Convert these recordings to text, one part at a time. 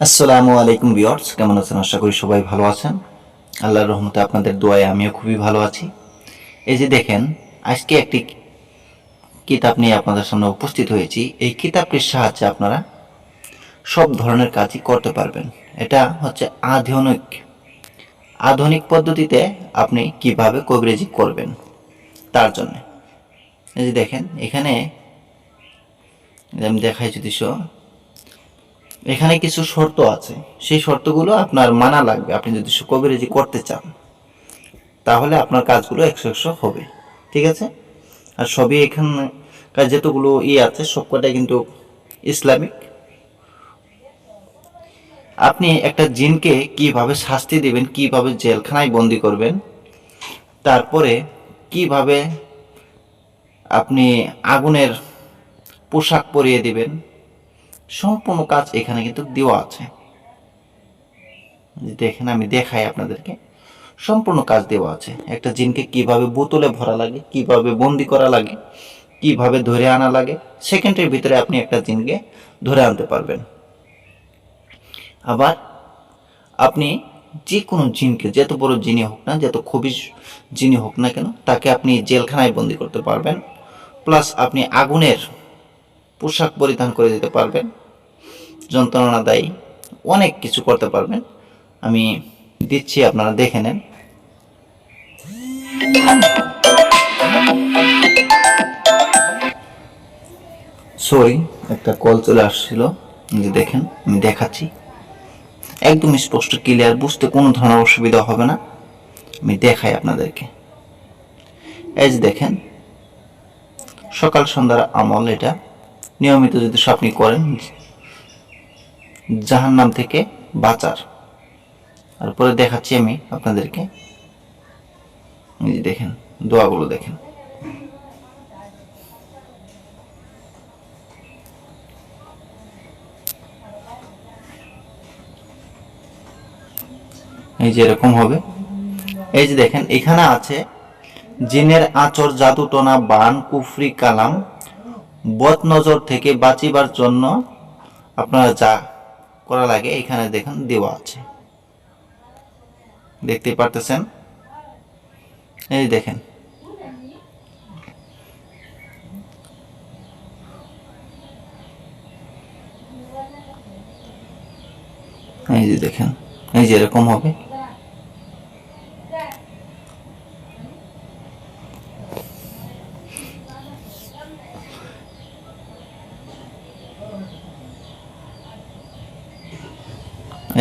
আসসালামু আলাইকুম বিয়ার্স কেমন আছেন? আশা করি সবাই ভালো আছেন। আল্লাহর রহমতে আপনাদের দোয়ায় আমিও খুবই ভালো আছি। এই যে দেখেন, আজকে একটি কিতাব নিয়ে আপনাদের সামনে উপস্থিত হয়েছি। এই কিতাবটির সাহায্যে আপনারা সব ধরনের কাজই করতে পারবেন। এটা হচ্ছে আধুনিক আধুনিক পদ্ধতিতে আপনি কীভাবে কবিরাজি করবেন, তার জন্য। এই যে দেখেন, এখানে আমি দেখাই যদি এখানে কিছু শর্ত আছে। সেই শর্তগুলো আপনার মানা লাগবে। আপনি যদি কবিরাজি করতে চান, তাহলে আপনার কাজগুলো একশো একশো হবে। ঠিক আছে? আর সবই এখানকার যেতগুলো ইয়ে আছে, সবকটাই কিন্তু ইসলামিক। আপনি একটা জিনকে কীভাবে শাস্তি দিবেন, কীভাবে জেলখানায় বন্দি করবেন, তারপরে কীভাবে আপনি আগুনের পোশাক পরিয়ে দিবেন সম্পূর্ণ কাজ এখানে কিন্তু দেওয়া আছে। দেখেন, আমি দেখাই আপনাদেরকে। সম্পূর্ণ কাজ দেওয়া আছে। একটা জিনকে কীভাবে বোতলে ভরা লাগে, কীভাবে বন্দি করা লাগে, কীভাবে ধরে আনা লাগে, সেকেন্ডের ভিতরে আপনি একটা জিনকে ধরে আনতে পারবেন। আবার আপনি যে কোনো জিনকে, যত বড় জিনি হোক না, যত খুবই জিনি হোক না কেন, তাকে আপনি জেলখানায় বন্দি করতে পারবেন। প্লাস আপনি আগুনের পোশাক পরিধান করে দিতে পারবেন যন্ত্রণাদায়ী অনেক কিছু করতে পারবেন। আমি দিচ্ছি, আপনারা দেখে নেন। সরি একটা কল চলে আসছিল যে দেখেন, আমি দেখাচ্ছি। একদম স্পষ্ট ক্লিয়ার বুঝতে কোনো ধরনের অসুবিধা হবে না। আমি দেখাই আপনাদেরকে। এই যে দেখেন, সকাল সন্ধ্যার আমল এটা। নিয়মিত যদি আপনি করেন জাহান নাম থেকে বাঁচার। তারপরে দেখাচ্ছি আমি আপনাদেরকে। দেখেন, দোয়াগুলো দেখেন। এই যে এরকম হবে। এই যে দেখেন, এখানে আছে, জিনের আচর জাদু, টনা, বান, কুফরি, কালাম বদ নজর থেকে বাঁচিবার জন্য আপনারা যা করা লাগে, এখানে দেখেন দেওয়া আছে। দেখতে পারতেছেন? এই দেখেন। এই যে দেখেন, এই যে এরকম হবে।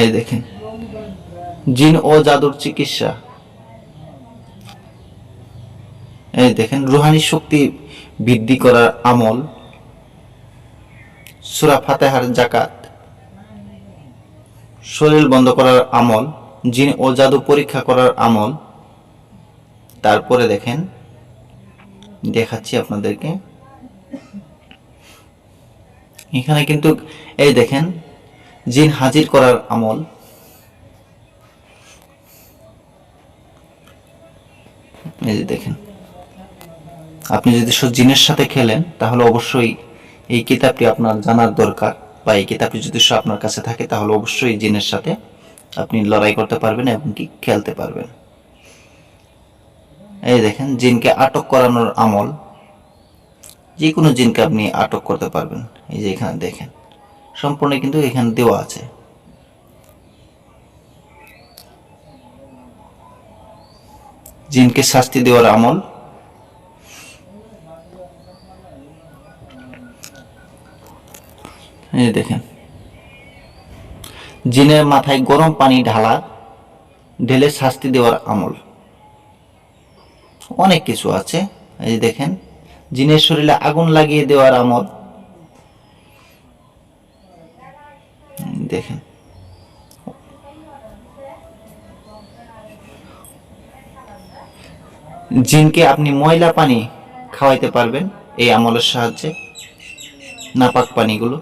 এই দেখেন। জিন ও জাদুর চিকিৎসা। এই দেখেন, রুহানি শক্তি বৃদ্ধি করার আমল। সুরা ফাতেহার জাকাত শরীর বন্ধ করার আমল, জিন ও জাদু পরীক্ষা করার আমল। তারপরে দেখেন, দেখাচ্ছি আপনাদেরকে। এখানে কিন্তু, এই দেখেন জিন হাজির করার আমল, এই যে দেখেন, আপনি যদি জিনের সাথে খেলেন, তাহলে অবশ্যই এই কিতাবটি আপনার জানার দরকার, বা এই কিতাবটি যদি আপনার কাছে থাকে, তাহলে অবশ্যই জিনের সাথে আপনি লড়াই করতে পারবেন এবং কি খেলতে পারবেন। এই দেখেন, জিনকে আটক করানোর আমল যে কোনো জিনকে আপনি আটক করতে পারবেন। এই যে এখানে দেখেন সম্পূর্ণ কিন্তু এখানে দেওয়া আছে। জিনকে শাস্তি দেওয়ার আমল। এই দেখেন। জিনের মাথায় গরম পানি ঢালা, ঢেলে শাস্তি দেওয়ার আমল। অনেক কিছু আছে। এই দেখেন, জিনের শরীরে আগুন লাগিয়ে দেওয়ার আমল। দেখেন। জিনকে আপনি ময়লা পানি খাওয়াইতে পারবেন এই আমলের সাহায্যে, নাপাক পানিগুলো।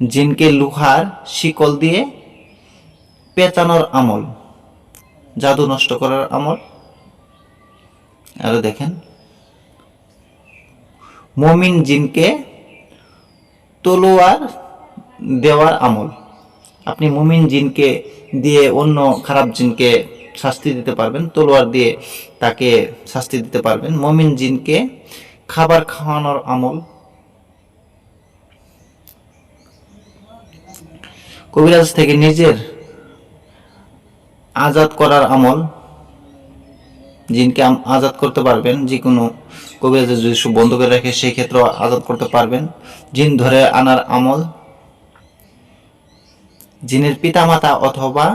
জিনকে লোহার শিকল দিয়ে পেঁচানোর আমল, জাদু নষ্ট করার আমল। আরও দেখেন। মমিন জিনকে তলোয়ার দেওয়ার আমল। আপনি মুমিন জিনকে দিয়ে অন্য খারাপ জিনকে শাস্তি দিতে পারবেন, তলোয়ার দিয়ে তাকে শাস্তি দিতে পারবেন। মমিন জিনকে খাবার খাওয়ানোর আমল। কবিরাজ থেকে নিজের আজাদ করার আমল। জিনকে আজাদ করতে পারবেন যে কোনো কবিরাজ যদি বন্ধ করে রাখে, সেই ক্ষেত্রে আজাদ করতে পারবেন। জিন ধরে আনার আমল। জিনের পিতামাতা অথবা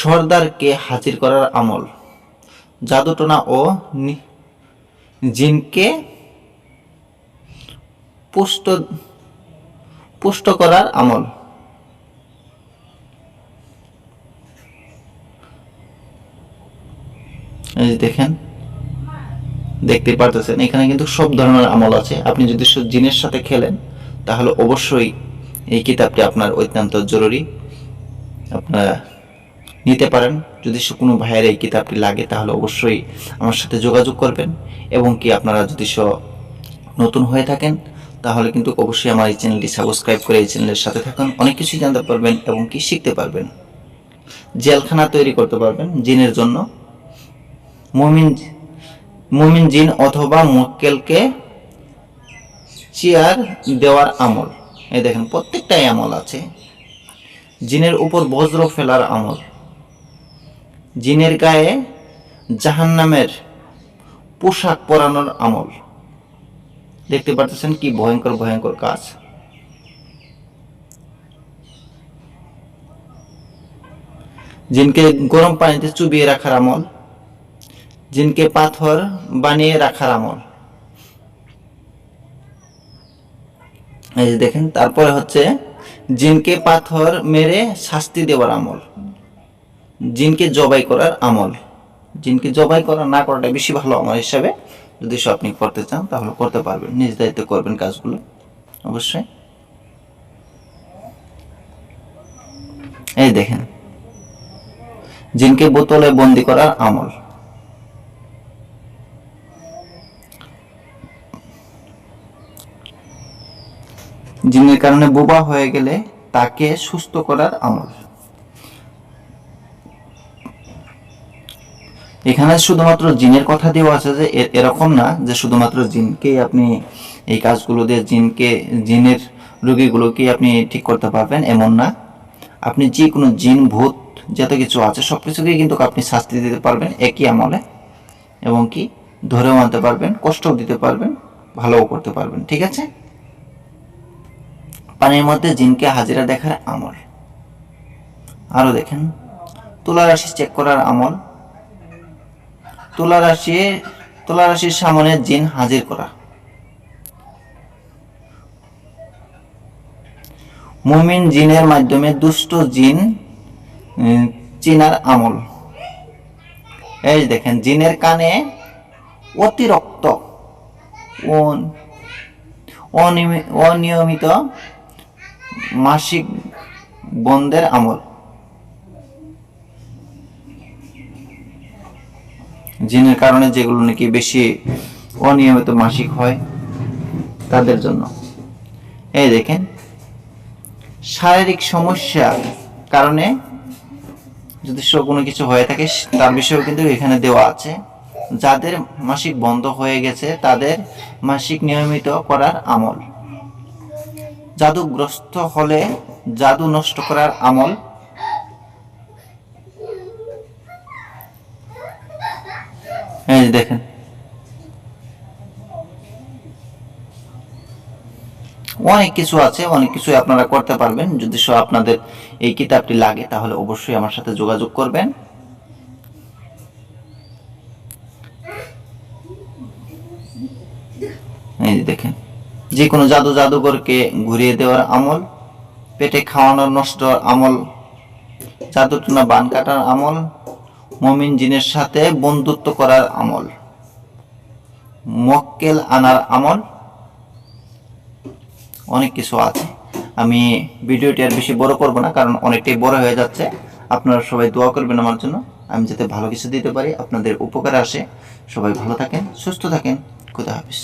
সর্দারকে হাজির করার আমল। জাদুটনা ও জিনকে পুষ্ট পুষ্ট করার আমল। দেখেন, দেখতে পারতেছেন, এখানে কিন্তু সব ধরনের আমল আছে। আপনি যদি জিনের সাথে খেলেন, তাহলে অবশ্যই এই কিতাবটি আপনার অত্যন্ত জরুরি। আপনারা নিতে পারেন। যদি কোনো ভাইয়ের এই কিতাবটি লাগে, তাহলে অবশ্যই আমার সাথে যোগাযোগ করবেন। এবং কি আপনারা যদি স নতুন হয়ে থাকেন, তাহলে কিন্তু অবশ্যই আমার এই চ্যানেলটি সাবস্ক্রাইব করে এই চ্যানেলের সাথে থাকুন। অনেক কিছুই জানতে পারবেন এবং কি শিখতে পারবেন। জেলখানা তৈরি করতে পারবেন জিনের জন্য। মুমিন মুমিন জিন অথবা মক্কেলকে চেয়ার দেওয়ার আমল। এই দেখেন, প্রত্যেকটাই আমল আছে। জিনের উপর বজ্র ফেলার আমল। জিনের গায়ে জাহান্নামের পোশাক পরানোর আমল। দেখতে পাচ্ছেন কি ভয়ঙ্কর ভয়ঙ্কর কাজ। জিনকে গরম পানিতে চুবিয়ে রাখার আমল। জিনকে পাথর বানিয়ে রাখার আমল। এই যে দেখেন, তারপরে হচ্ছে জিনকে পাথর মেরে শাস্তি দেওয়ার আমল। জিনকে জবাই করার আমল। জিনকে জবাই করা না করাটা বেশি ভালো আমার হিসাবে। যদি সে আপনি করতে চান, তাহলে করতে পারবেন। নিজ দায়িত্বে করবেন কাজগুলো। অবশ্যই। এই দেখেন, জিনকে বোতলে বন্দি করার আমল। জিনের কারণে বোবা হয়ে গেলে তাকে সুস্থ করার আমল। এখানে শুধুমাত্র জিনের কথা দেওয়া আছে যে এরকম না যে শুধুমাত্র জিনকেই আপনি এই কাজগুলো দিয়ে জিনকে, জিনের রোগীগুলোকে আপনি ঠিক করতে পারবেন, এমন না। আপনি যে কোনো জিন, ভূত, যত কিছু আছে সব কিছুকেই কিন্তু আপনি শাস্তি দিতে পারবেন একই আমলে। এবং কি? ধরেও আনতে পারবেন, কষ্টও দিতে পারবেন, ভালোও করতে পারবেন, ঠিক আছে? পানির মধ্যে জিনকে হাজিরা দেখার আমল। আরও দেখেন, তুলা রাশি চেক করার আমল। তুলা রাশি, তুলা রাশির সামনে জিন হাজির করা। মুমিন জিনের মাধ্যমে দুষ্ট জিন চিনার আমল। এই দেখেন, জিনের কানে অতিরিক্ত অন- অনিয়মি- অনিয়মিত মাসিক বন্ধের আমল। জিনের কারণে যেগুলো নাকি বেশি অনিয়মিত মাসিক হয়, তাদের জন্য। এই দেখেন, শারীরিক সমস্যা কারণে যদি কোনো কিছু হয়ে থাকে, তার বিষয়েও কিন্তু এখানে দেওয়া আছে। যাদের মাসিক বন্ধ হয়ে গেছে, তাদের মাসিক নিয়মিত করার আমল। জাদুগ্রস্ত হলে জাদু নষ্ট করার আমল? এই দেখেন। অনেক কিছু আছে, অনেক কিছু আপনারা করতে পারবেন। যদি সব আপনাদের এই কিতাবটি লাগে, তাহলে অবশ্যই আমার সাথে যোগাযোগ করবেন। এই দেখেন। যে কোনো জাদু জাদুঘরকে ঘুরিয়ে দেওয়ার আমল, পেটে খাওয়ানোর নষ্ট আমল জাদু জাদুটনা বান কাটার আমল, মমিন জিনের সাথে বন্ধুত্ব করার আমল, মক্কেল আনার আমল, অনেক কিছু আছে। আমি ভিডিওটি আর বেশি বড় করব না, কারণ অনেকটাই বড় হয়ে যাচ্ছে। আপনারা সবাই দোয়া করবেন আমার জন্য। আমি যাতে ভালো কিছু দিতে পারি, আপনাদের উপকারে আসে। সবাই ভালো থাকেন, সুস্থ থাকেন। খুদা হাফিজ।